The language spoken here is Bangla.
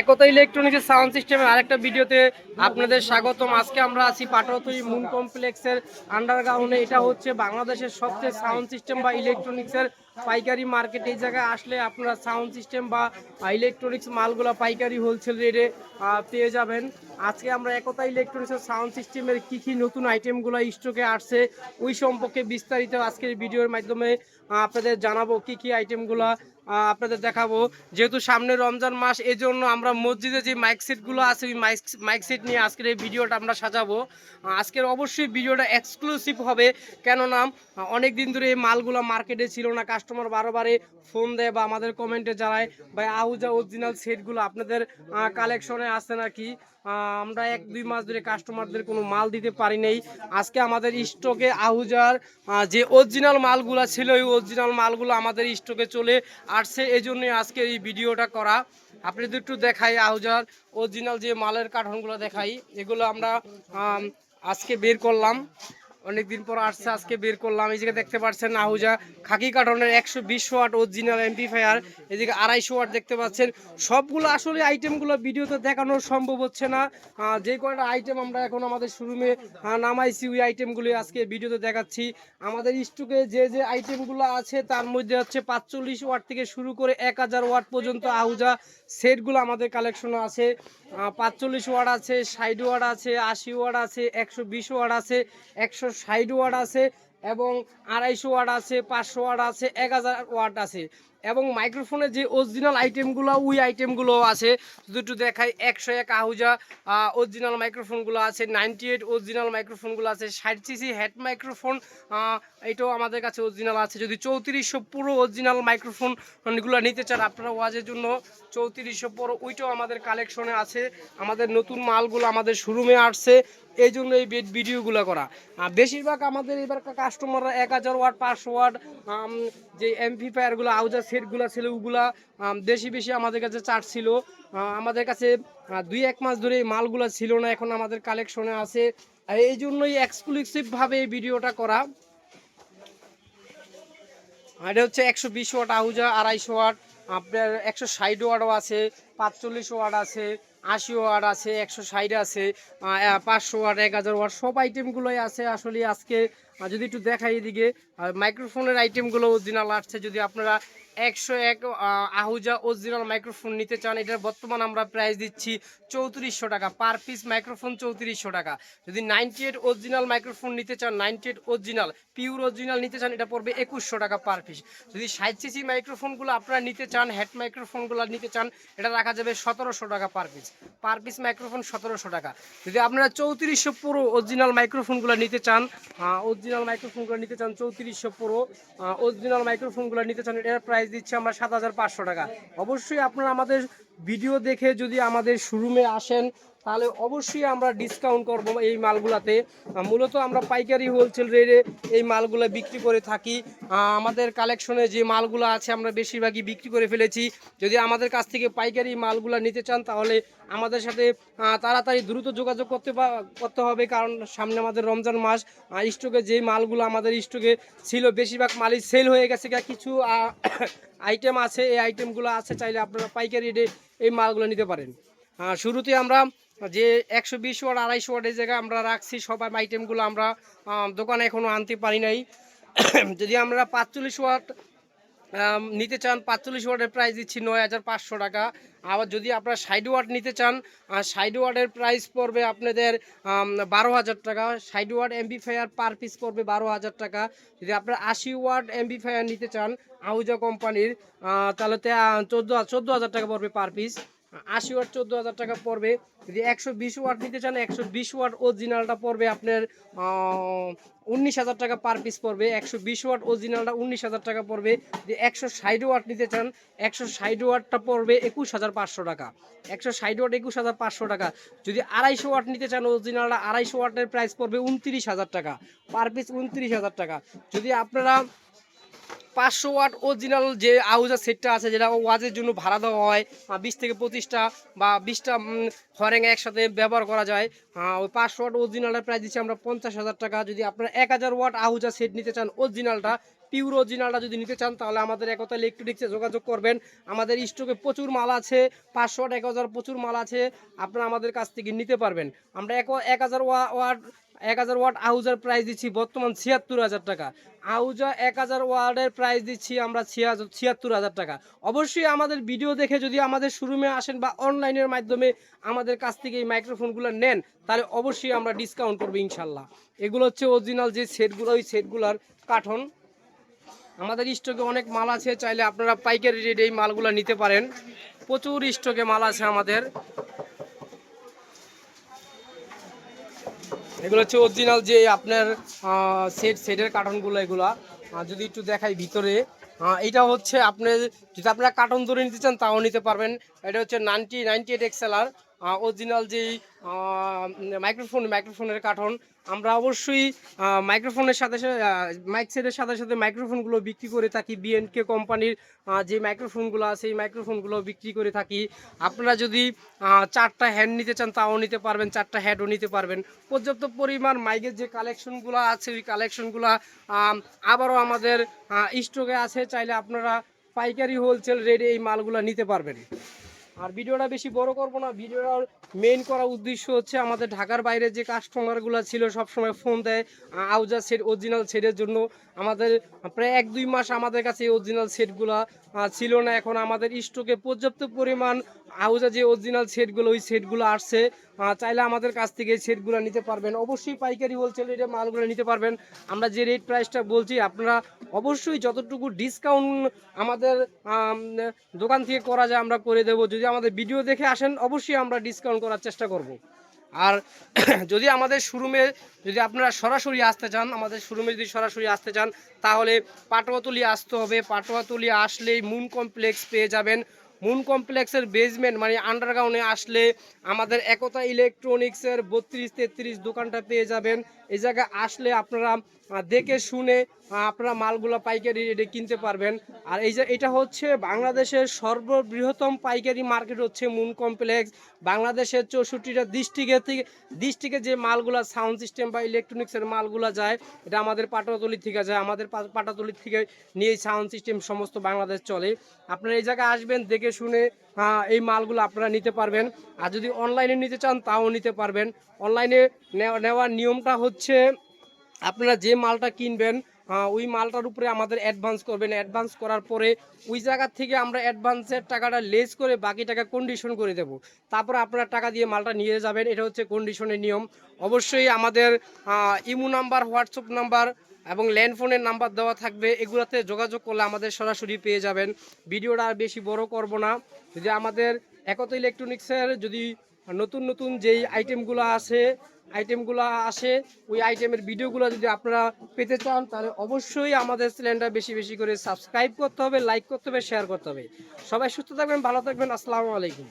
একতা ইলেকট্রনিক্সের সাউন্ড সিস্টেমের আরেকটা ভিডিওতে আপনাদের স্বাগতম। আজকে আমরা আছি পাটরতই মুন কমপ্লেক্সের আন্ডারগ্রাউন্ডে। এটা হচ্ছে বাংলাদেশের সবচেয়ে সাউন্ড সিস্টেম বা ইলেকট্রনিক্সের পাইকারি মার্কেট। এই জায়গায় আসলে আপনারা সাউন্ড সিস্টেম বা ইলেকট্রনিক্স মালগুলো পাইকারি হোলসেল রেটে পেয়ে যাবেন। আজকে আমরা একতা ইলেকট্রনিক্সের সাউন্ড সিস্টেমের কী কী নতুন আইটেমগুলো স্টকে আসছে, ওই সম্পর্কে বিস্তারিত আজকের ভিডিওর মাধ্যমে আপনাদের জানাব কি কি আইটেমগুলো আপনাদের দেখাবো। যেহেতু সামনে রমজান মাস এই জন্য আমরা মসজিদে যে মাইক সেটগুলো আছে ওই মাইক মাইক সেট নিয়ে আজকের এই ভিডিওটা আমরা সাজাবো। আজকের অবশ্যই ভিডিওটা এক্সক্লুসিভ হবে। কেননা অনেক দিন ধরে এই মালগুলো মার্কেটে ছিল না। কাস্টমার বারবারে ফোন দেয় বা আমাদের কমেন্টে জানায় বা আহুজা অরিজিনাল সেটগুলো আপনাদের কালেকশনে আছে নাকি? আমরা এক দুই মাস ধরে কাস্টমারদের কোনো মাল দিতে পারি নাই। আজকে আমাদের স্টকে আহুজার আহ, যে অরিজিনাল মালগুলো ছিল ওই অরিজিনাল মালগুলো আমাদের স্টকে চলে আসছে, এই জন্যই আজকে এই ভিডিওটা করা। আপনি যদি একটু দেখাই, আহুজার অরিজিনাল যে মালের কার্টনগুলো দেখাই, এগুলো আমরা আজকে বের করলাম। অনেকদিন পর আসছে, আজকে বের করলাম। এই জায়গায় দেখতে পাচ্ছেন আহুজা খাকি কার্টনের একশো বিশ ওয়াট অরিজিনাল এমপিফায়ার এদিকে আড়াইশো ওয়াট দেখতে পাচ্ছেন। সবগুলো আসলে আইটেমগুলো ভিডিওতে দেখানো সম্ভব হচ্ছে না। যে কয়টা আইটেম আমরা এখন আমাদের শোরুমে নামাইছি, ওই আইটেমগুলি আজকে ভিডিওতে দেখাচ্ছি। আমাদের স্টকে যে যে আইটেমগুলো আছে, তার মধ্যে হচ্ছে পাঁচচল্লিশ ওয়াট থেকে শুরু করে এক হাজার ওয়াট পর্যন্ত আহুজা সেটগুলো আমাদের কালেকশনে আছে। পাঁচচল্লিশ ওয়াট আছে, ষাট ওয়াট আছে, আশি ওয়াট আছে, একশো বিশ ওয়াট আছে, একশো ষাট ওয়ার্ড আছে এবং আড়াইশো ওয়ার্ড আছে পাঁচশো ওয়ার্ড আছে এক হাজার ওয়ার্ড আছে। এবং মাইক্রোফোনের যে অরিজিনাল আইটেমগুলো ওই আইটেমগুলো আছে যদি একটু একশো এক আহুজা অরিজিনাল মাইক্রোফোনগুলো আছে নাইনটি এইট অরিজিনাল মাইক্রোফোনগুলো আছে ষাট সিসি হেড মাইক্রোফোন এটাও আমাদের কাছে অরিজিনাল আছে। যদি চৌত্রিশশো পুরো অরিজিনাল মাইক্রোফোনগুলো নিতে চান আপনারা ওয়াজের জন্য চৌত্রিশশো পুরো ওইটাও আমাদের কালেকশনে আছে। আমাদের নতুন মালগুলো আমাদের শোরুমে আসছে এই জন্য এই ভিডিওগুলো করা বেশিরভাগ আমাদের এবার কাস্টমাররা এক হাজার ওয়াট পাঁচশো আম, যে এমপি ফায়ারগুলো আউজা সেটগুলো ছিল, ওগুলা বেশি বেশি আমাদের কাছে চার্জ ছিল। আমাদের কাছে দুই এক মাস ধরে মালগুলো ছিল না, এখন আমাদের কালেকশনে আছে। এই জন্যই এক্সক্লুসিভভাবে এই ভিডিওটা করা। এটা হচ্ছে একশো বিশ ওয়াট আউজা, আড়াইশো ওয়াট। আপনার একশো ষাট ওয়াটও আছে, পাঁচচল্লিশ ওয়াট আছে। আশি ওয়াট আছে, একশো ষাট আছে পাঁচশো ওয়াট এক হাজার ওয়াট সব আইটেমগুলোই আছে আসলে আজকে। যদি একটু দেখাই এদিকে মাইক্রোফোনের আইটেমগুলো দিনা আসছে, যদি আপনারা একশো এক আহুজা অরিজিনাল মাইক্রোফোন নিতে চান, এটার বর্তমান আমরা প্রাইস দিচ্ছি চৌত্রিশশো টাকা। পার পিস মাইক্রোফোন চৌত্রিশশো টাকা। যদি নাইনটি এইট অরিজিনাল মাইক্রোফোন নিতে চান ninety eight original pure original নিতে চান, এটা পড়বে একুশশো টাকা পার পিস যদি ষাট সিসি মাইক্রোফোনগুলো আপনারা নিতে চান হেড মাইক্রোফোনগুলো নিতে চান, এটা রাখা যাবে সতেরোশো টাকা per piece per piece microphone সতেরোশো টাকা। যদি আপনারা চৌত্রিশশো পুরো অরিজিনাল মাইক্রোফোনগুলো নিতে চান অরিজিনাল মাইক্রোফোনগুলো নিতে চান, চৌত্রিশশো পুরো অরিজিনাল মাইক্রোফোনগুলো নিতে চান, এটার প্রাইস দিচ্ছে আমরা সাত হাজার পাঁচশো টাকা। অবশ্যই আপনারা আমাদের ভিডিও দেখে যদি আমাদের শোরুমে আসেন তাহলে অবশ্যই আমরা ডিসকাউন্ট করব এই মালগুলাতে। মূলত আমরা পাইকারি হোলসেল রেটে এই মালগুলো বিক্রি করে থাকি। আমাদের কালেকশনে যে মালগুলো আছে আমরা বেশিরভাগই বিক্রি করে ফেলেছি। যদি আমাদের কাছ থেকে পাইকারি মালগুলো নিতে চান, তাহলে আমাদের সাথে তাড়াতাড়ি দ্রুত যোগাযোগ করতে করতে হবে। কারণ সামনে আমাদের রমজান মাস স্টকে যে মালগুলো আমাদের স্টকে ছিল, বেশিরভাগ মালই সেল হয়ে গেছে। কিছু আইটেম আছে, এই আইটেমগুলো আছে, চাইলে আপনারা পাইকারি রেটে এই মালগুলো নিতে পারেন। শুরুতে আমরা যে একশো বিশ ওয়াট আড়াইশো ওয়াট এই জায়গায় আমরা রাখছি সবাই আইটেমগুলো আমরা দোকানে এখনও আনতে পারি নাই। যদি আমরা পাঁচচল্লিশ আম, নিতে চান পাঁচচল্লিশ ওয়াটের প্রাইস দিচ্ছি নয় হাজার পাঁচশো টাকা। আবার যদি আপনারা সাইড ওয়াট নিতে চান সাইড ওয়াটের প্রাইস পড়বে আপনাদের বারো হাজার টাকা। ষাট ওয়াট এমবিফায়ার পার পিস পড়বে বারো হাজার টাকা। যদি আপনারা আশি ওয়াট এমবিফায়ার নিতে চান আহুজা কোম্পানির তাহলে চোদ্দ চোদ্দ হাজার টাকা পড়বে পার পিস আশি ওয়াট, চোদ্দ হাজার টাকা পড়বে। যদি একশো বিশ ওয়াট নিতে চান, একশো বিশ ওয়াট অরিজিনালটা পড়বে আপনার উনিশ হাজার টাকা পার পিস পড়বে। একশো বিশ ওয়াট অরিজিনালটা উনিশ হাজার টাকা পড়বে। যদি একশো ষাট ওয়াট নিতে চান, একশো ষাট ওয়াটটা পড়বে একুশ হাজার পাঁচশো টাকা। একশো ষাট ওয়াট, একুশ হাজার পাঁচশো টাকা। যদি আড়াইশো ওয়াট নিতে চান অরিজিনালটা আড়াইশো ওয়াটের প্রাইস পড়বে উনত্রিশ হাজার টাকা। পার পিস উনত্রিশ হাজার টাকা। যদি আপনারা পাঁচশো ওয়াট অরিজিনাল যে আউজার সেটটা আছে, যেটা ওয়াজের জন্য ভাড়া দেওয়া হয় বিশ থেকে পঁচিশটা বা বিশটা হরেং একসাথে ব্যবহার করা যায়। ওই পাঁচশো ওয়াট অরিজিনালের প্রাইস দিচ্ছি আমরা পঞ্চাশ হাজার টাকা। যদি আপনারা এক হাজার ওয়াট আহুজা সেট নিতে চান অরিজিনালটা পিওর অরিজিনালটা যদি নিতে চান, তাহলে আমাদের একতা ইলেকট্রনিক্সে যোগাযোগ করবেন। আমাদের স্টকে প্রচুর মাল আছে, পাঁচশো ওয়াট, এক হাজার প্রচুর মাল আছে, আপনারা আমাদের কাছ থেকে নিতে পারবেন। আমরা এক এক হাজার ওয়াট এক হাজার ওয়াট আউজার প্রাইস দিচ্ছি, বর্তমান ছিয়াত্তর হাজার টাকা। আউজা এক হাজার ওয়ার্ডের প্রাইস দিচ্ছি আমরা ছিয়াত্তর হাজার টাকা। অবশ্যই আমাদের ভিডিও দেখে যদি আমাদের শোরুমে আসেন বা অনলাইনের মাধ্যমে আমাদের কাছ থেকে এই মাইক্রোফোনগুলো নেন, তাহলে অবশ্যই আমরা ডিসকাউন্ট করব ইনশাল্লাহ। এগুলো হচ্ছে অরিজিনাল যে সেটগুলো ওই সেটগুলোর কাঠন। আমাদের স্টকে অনেক মাল আছে, চাইলে আপনারা পাইকারি রেটে এই মালগুলো নিতে পারেন। প্রচুর স্টকে মাল আছে আমাদের। এগুলো হচ্ছে অরিজিনাল যে আপনার সেট সেটের কার্টনগুলো এগুলা। যদি একটু দেখাই ভিতরে এটা হচ্ছে আপনার, যদি আপনারা কার্টন ধরে নিতে চান, তাও নিতে পারবেন। এটা হচ্ছে নাইনটি নাইনটি এইট এক্সেলার অরিজিনাল যেই মাইক্রোফোন মাইক্রোফোনের কাঠন আমরা অবশ্যই মাইক্রোফোনের সাথে সাথে মাইক সেটের সাথে সাথে মাইক্রোফোনগুলো বিক্রি করে থাকি। বিএনকে কোম্পানির যে মাইক্রোফোনগুলো আছে এই মাইক্রোফোনগুলো বিক্রি করে থাকি। আপনারা যদি চারটা হ্যান্ড নিতে চান, তাও নিতে পারবেন, চারটা হ্যাডও নিতে পারবেন। পর্যাপ্ত পরিমাণ মাইকের যে কালেকশনগুলো আছে, ওই কালেকশনগুলো আবারও আমাদের স্টকে আছে। চাইলে আপনারা পাইকারি হোলসেল রেটে এই মালগুলো নিতে পারবেন। আর ভিডিওটা বেশি বড় করব না, ভিডিওটার মেইন করা উদ্দেশ্য হচ্ছে আমাদের ঢাকার বাইরে যে কাস্টমারগুলো ছিল সব সময় ফোন দেয় আউজা সেট অরিজিনাল সেটের জন্য। আমাদের প্রায় এক দুই মাস আমাদের কাছে এই অরিজিনাল সেটগুলো ছিল না। এখন আমাদের স্টকে পর্যাপ্ত পরিমাণ আউজা যে অরিজিনাল সেটগুলো ওই সেটগুলো আসছে। চাইলে আমাদের কাছ থেকে সেটগুলো নিতে পারবেন। অবশ্যই পাইকারি হোলসেল রেটে মালগুলো নিতে পারবেন। আমরা যে রেট প্রাইসটা বলছি, আপনারা অবশ্যই যতটুকু ডিসকাউন্ট আমাদের দোকান থেকে করা যায় আমরা করে দেবো। যদি আমাদের ভিডিও দেখে আসেন, অবশ্যই আমরা ডিসকাউন্ট করার চেষ্টা করব। আর যদি আমাদের শোরুমে যদি আপনারা সরাসরি আসতে চান, আমাদের শোরুমে যদি সরাসরি আসতে চান, তাহলে পাটোয়াতুলি আসতে হবে। পাটোয়াতুলি আসলেই মুন কমপ্লেক্স পেয়ে যাবেন। মুন কমপ্লেক্সের বেসমেন্ট মানে আন্ডারগ্রাউন্ডে আসলে আমাদের একতা ইলেকট্রনিক্সের বত্রিশ তেত্রিশ দোকানটা পেয়ে যাবেন। এই জায়গায় আসলে আপনারা দেখে শুনে আপনারা মালগুলো পাইকারি রেটে কিনতে পারবেন। আর এই যে এটা হচ্ছে বাংলাদেশের সর্ববৃহত্তম পাইকারি মার্কেট হচ্ছে মুন কমপ্লেক্স। বাংলাদেশের চৌষট্টিটা ডিস্ট্রিক্টে থেকে ডিস্ট্রিক্টে যে মালগুলো, সাউন্ড সিস্টেম বা ইলেকট্রনিক্সের মালগুলো যায়, এটা আমাদের পাটাতলি থেকে যায়। আমাদের পাটাতলি থেকে নিয়ে সাউন্ড সিস্টেম সমস্ত বাংলাদেশ চলে। আপনারা এই জায়গায় আসবেন, দেখে শুনে এই মালগুলো আপনারা নিতে পারবেন। আর যদি অনলাইনে নিতে চান, তাও নিতে পারবেন। অনলাইনে নেওয়ার নিয়মটা হচ্ছে, আপনারা যে মালটা কিনবেন ওই মালটার উপরে আমাদের অ্যাডভান্স করবেন। অ্যাডভান্স করার পরে ওই জায়গা থেকে আমরা অ্যাডভান্সের টাকাটা লেস করে বাকি টাকা কন্ডিশন করে দেব। তারপর আপনারা টাকা দিয়ে মালটা নিয়ে যাবেন। এটা হচ্ছে কন্ডিশনের নিয়ম। অবশ্যই আমাদের ইমো নাম্বার, হোয়াটসঅ্যাপ নাম্বার এবং ল্যান্ডফোনের নাম্বার দেওয়া থাকবে। এগুলোতে যোগাযোগ করলে আমাদের সরাসরি পেয়ে যাবেন। ভিডিওটা আর বেশি বড় করব না। যদি আমাদের একত ইলেকট্রনিক্সের যদি নতুন নতুন যেই আইটেমগুলো আছে আইটেমগুলো আসে, ওই আইটেমের ভিডিওগুলো যদি আপনারা পেতে চান, তাহলে অবশ্যই আমাদের চ্যানেলটা বেশি বেশি করে সাবস্ক্রাইব করতে হবে লাইক করতে হবে শেয়ার করতে হবে। সবাই সুস্থ থাকবেন, ভালো থাকবেন, আসসালামু আলাইকুম।